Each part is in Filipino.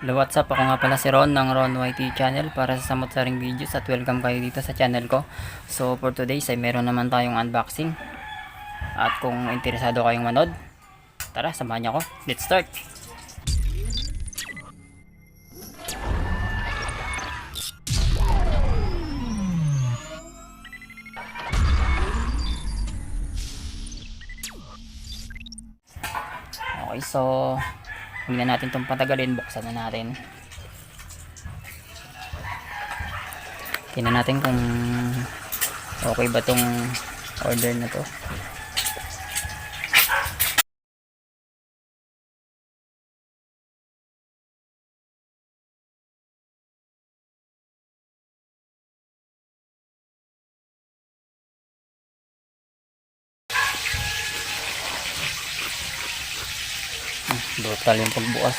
Hello, what's up? Ako nga pala si Ron ng Ron YT channel para sa samot-saring videos at welcome kayo dito sa channel ko. So for today ay meron naman tayong unboxing. At kung interesado kayong manood, tara samahan niyo ako. Let's start! Okay, so huwag na natin itong patagalin. Buksan na natin. Tingnan natin kung okay ba tong order na to. Brutal yung pagbukas.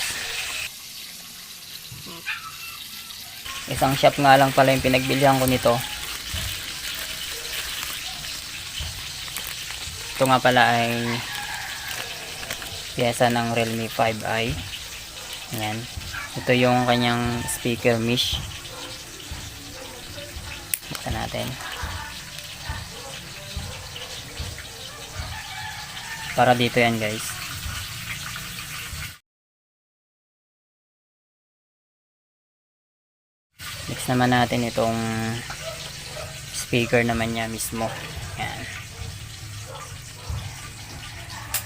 Isang shop nga lang pala yung pinagbilihan ko nito. Ito nga pala ay pyesa ng Realme 5i. Ayan. Ito yung kanyang speaker mesh. Buksan natin. Para dito yan guys. Naman natin itong speaker naman niya mismo. Yan.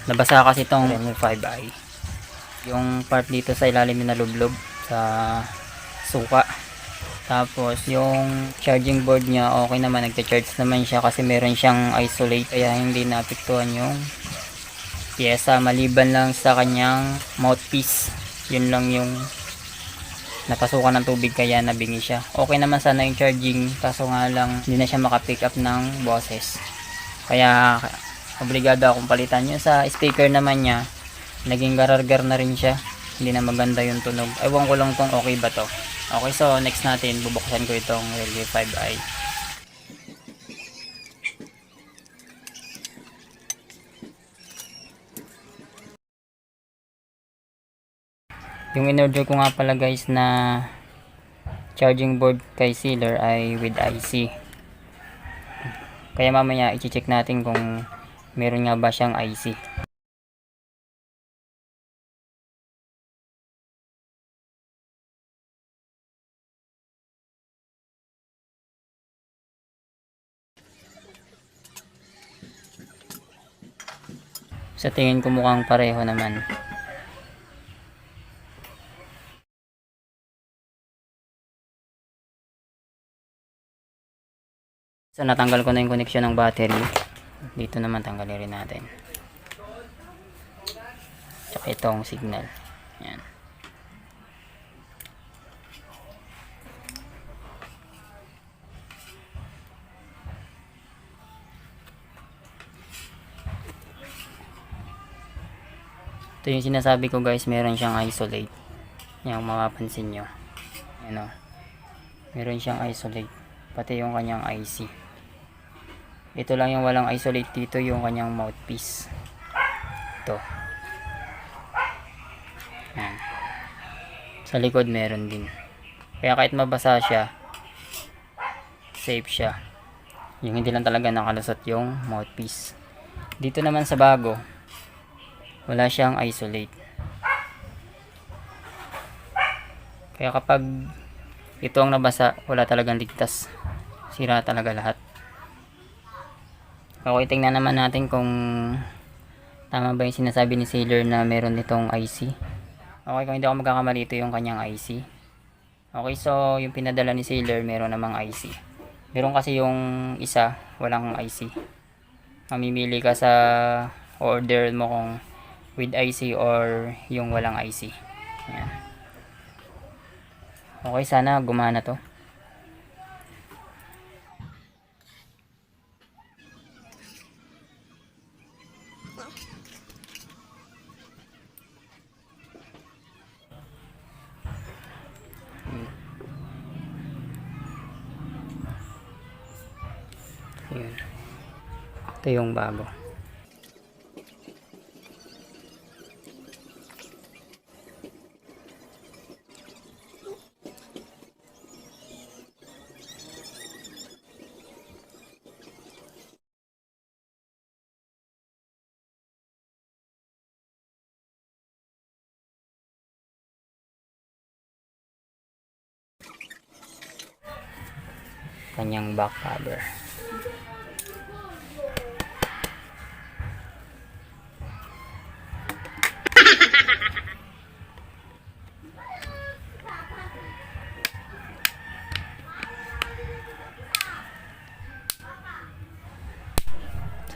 Nabasa kasi itong Redmi 5i. Yung part dito sa ilalim yung nalublob sa suka. Tapos yung charging board niya okay naman nagcha-charge naman siya kasi meron siyang isolate kaya hindi naapektuhan yung pyesa maliban lang sa kanyang mouthpiece. Yun lang yung napasukan ng tubig kaya nabingi siya. Okay naman sana yung charging kaso nga lang hindi na siya makapick up ng boses. Kaya obligado akong palitan yun sa speaker naman niya. Naging garargar na rin siya. Hindi na maganda yung tunog. Ewan ko lang kung okay ba to. Okay so next natin bubuksan ko itong Realme 5i. Yung in-order ko nga pala guys na charging board kay Sealer ay with IC. Kaya mamaya i-check natin kung meron nga ba siyang IC. Sa tingin ko mukhang pareho naman. So natanggal ko na yung connection ng battery. Dito naman tanggalin rin natin. Tsaka itong signal. Yan. Ito yung sinasabi ko guys, meron siyang isolate. Yung mapapansin nyo. Ano. Meron siyang isolate. Pati yung kanyang IC. Ito lang yung walang isolate dito yung kanyang mouthpiece. Ito. Yan. Sa likod meron din. Kaya kahit mabasa siya, safe siya. Yung hindi lang talaga nakalusot yung mouthpiece. Dito naman sa bago, wala siyang isolate. Kaya kapag ito ang nabasa, wala talagang ligtas. Sira talaga lahat. Okay, tingnan naman natin kung tama ba yung sinasabi ni Sailor na meron nitong IC. Okay, kung hindi ako magkakamali, ito yung kanyang IC. Okay, so yung pinadala ni Sailor, meron namang IC. Meron kasi yung isa, walang IC. Mamimili ka sa order mo kung with IC or yung walang IC. Ayan. Okay, sana gumana to. Yun. Ito yung bago. kanyang back cover.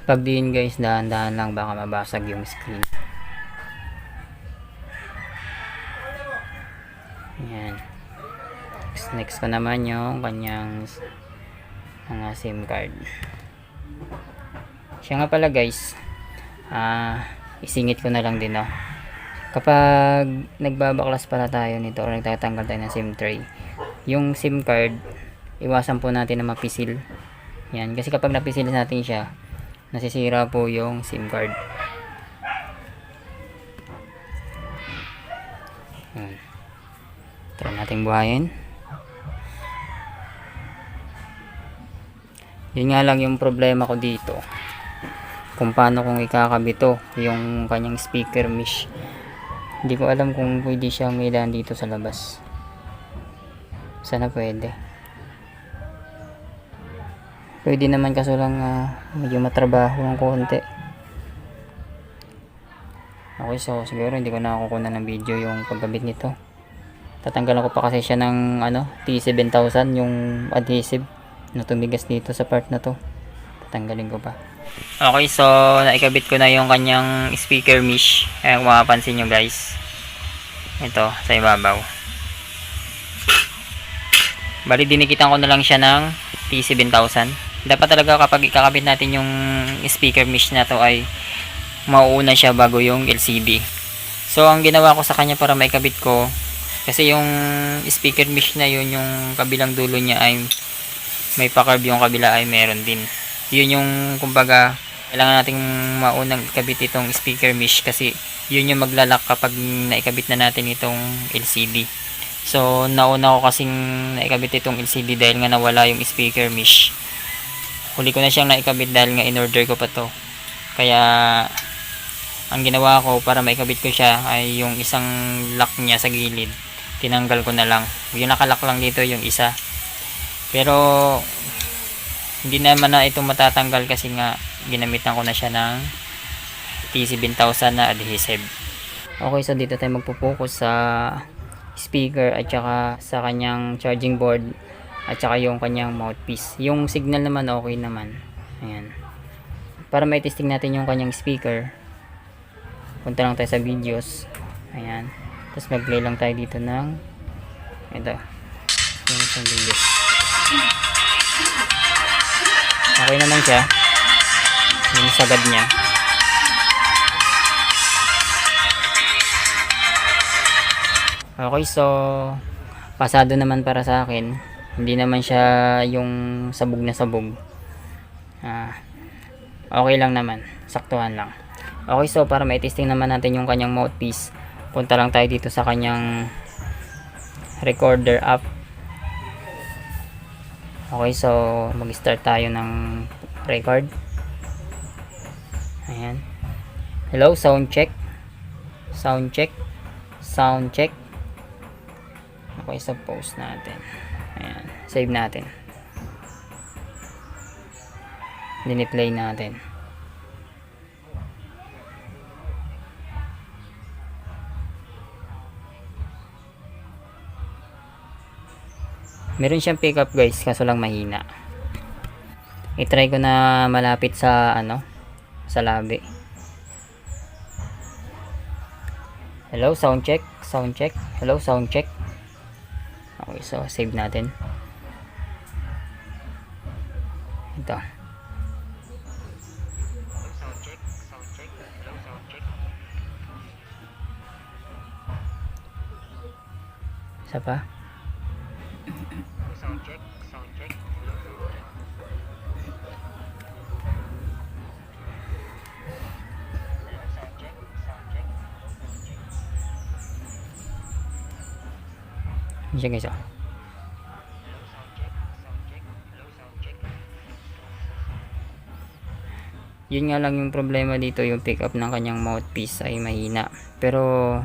Sa pagdiin guys, dahan-dahan lang baka mabasag yung screen. Ayan. Next, next ko naman yung kanyang mga SIM card. Siya nga pala guys, ah, isingit ko na lang din no. Kapag nagbabaklas pala tayo nito or nagtatanggal tayo ng SIM tray, yung SIM card, iwasan po natin na mapisil. Yan, kasi kapag napisil natin siya, nasisira po yung SIM card. Yan. Try nating buhayin. Yun nga lang yung problema ko dito. Kung paano kung ikakabit to, yung kanyang speaker mesh. Hindi ko alam kung pwede siyang ilan dito sa labas. Sana pwede. Pwede naman kaso lang ah, medyo matrabaho ng konti. Okay, so siguro hindi ko na kukuha ng video yung pagkabit nito. Tatanggalan ko pa kasi siya ng ano, T7000 yung adhesive na tumigas dito sa part na to. Tatanggalin ko pa. Okay, so naikabit ko na yung kanyang speaker mesh. Ayan kung makapansin nyo guys. Ito, sa ibabaw. Bali, dinikitan ko na lang siya ng T7000. Dapat talaga kapag ikakabit natin yung speaker mesh na to ay mauuna siya bago yung LCD. So, ang ginawa ko sa kanya para maikabit ko, kasi yung speaker mesh na yun, yung kabilang dulo niya ay may pa-curve yung kabila ay meron din. Yun yung, kumbaga, kailangan nating maunang ikabit itong speaker mesh kasi yun yung maglalak kapag naikabit na natin itong LCD. So, nauna ko kasing naikabit itong LCD dahil nga nawala yung speaker mesh. Huli ko na siyang naikabit dahil nga in-order ko pa to. Kaya, ang ginawa ko para maikabit ko siya ay yung isang lock niya sa gilid. Tinanggal ko na lang. Yung nakalock lang dito yung isa. Pero, hindi naman na ito matatanggal kasi nga ginamitan ko na siya ng TC1000 na adhesive. Okay, so dito tayo magpo-focus sa speaker at saka sa kanyang charging board at saka yung kanyang mouthpiece. Yung signal naman okay naman. Ayan. Para may testing natin yung kanyang speaker, punta lang tayo sa videos. Ayan. Tapos mag-play lang tayo dito ng ito. Yung isang videos. Okay naman siya. Yung sagad niya. Okay, so pasado naman para sa akin. Hindi naman siya yung sabog na sabog. Ah, okay lang naman. Saktuhan lang. Okay, so para mai-testing naman natin yung kanyang mouthpiece, punta lang tayo dito sa kanyang recorder app. Okay, so mag-start tayo ng record. Ayan. Hello, sound check. Sound check. Sound check. Okay, so post natin. Ayan. Save natin. Dini-play natin. Meron siyang pickup guys, kaso lang mahina. I-try ko na malapit sa ano, sa labi. Hello, sound check, sound check. Hello, sound check. Okay, so save natin. Ito. Isa pa? Siya guys, oh. Yun nga lang yung problema dito, yung pick up ng kanyang mouthpiece ay mahina. Pero,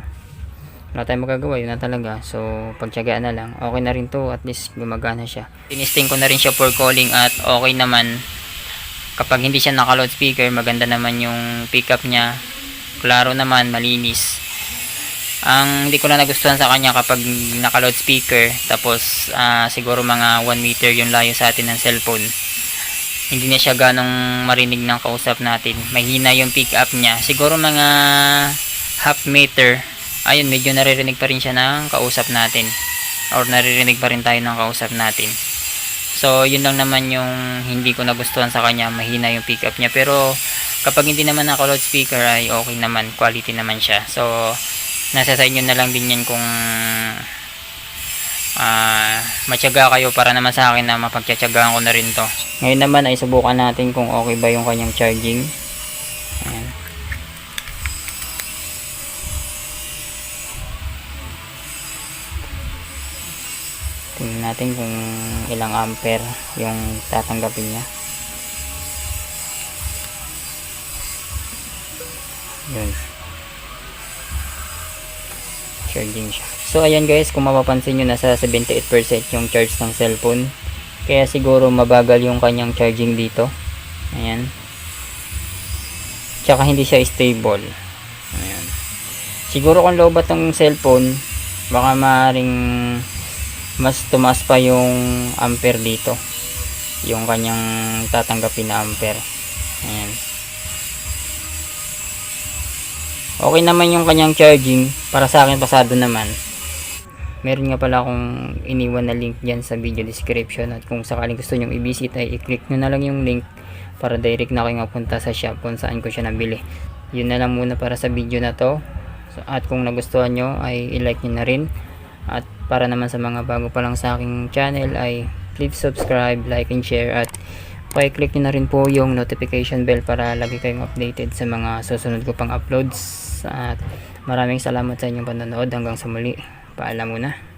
wala tayong magagawa, yun na talaga. So, pagtyagaan na lang. Okay na rin to, at least gumagana siya. Tinisting ko na rin siya for calling at okay naman. Kapag hindi siya naka loudspeaker, maganda naman yung pickup niya. Klaro naman, malinis. Ang hindi ko na nagustuhan sa kanya kapag naka loudspeaker, tapos ah, siguro mga 1 meter yung layo sa atin ng cellphone. Hindi na siya ganong marinig ng kausap natin. Mahina yung pickup niya. Siguro mga half meter. Ayun medyo naririnig pa rin siya ng kausap natin. Or naririnig pa rin tayo ng kausap natin. So yun lang naman yung hindi ko nagustuhan sa kanya. Mahina yung pickup niya. Pero kapag hindi naman naka loudspeaker ay okay naman. Quality naman siya. So nasa sa inyo na lang din yan kung ah matyaga kayo para naman sa akin na mapagtsatsagaan ko na rin to ngayon naman ay subukan natin kung okay ba yung kanyang charging Ayan. Tingnan natin kung ilang ampere yung tatanggapin niya. Yun. Charging siya. So ayan guys, kung mapapansin nyo nasa 78% yung charge ng cellphone. Kaya siguro mabagal yung kanyang charging dito. Ayan. Tsaka hindi siya stable. Ayan. Siguro kung low ba tong cellphone, baka maaaring mas tumaas pa yung ampere dito yung kanyang tatanggapin na ampere ayan okay naman yung kanyang charging. Para sa akin pasado naman. Meron nga pala akong iniwan na link dyan sa video description. At kung sakaling gusto nyong i-visit ay i-click nyo na lang yung link para direct na kayo mapunta sa shop kung saan ko siya nabili. Yun na lang muna para sa video na to. So, at kung nagustuhan nyo ay i-like nyo na rin. At para naman sa mga bago pa lang sa aking channel ay please subscribe, like and share. At pa-click nyo na rin po yung notification bell para lagi kayong updated sa mga susunod ko pang uploads. At maraming salamat sa inyong panonood. Hanggang sa muli. Paalam muna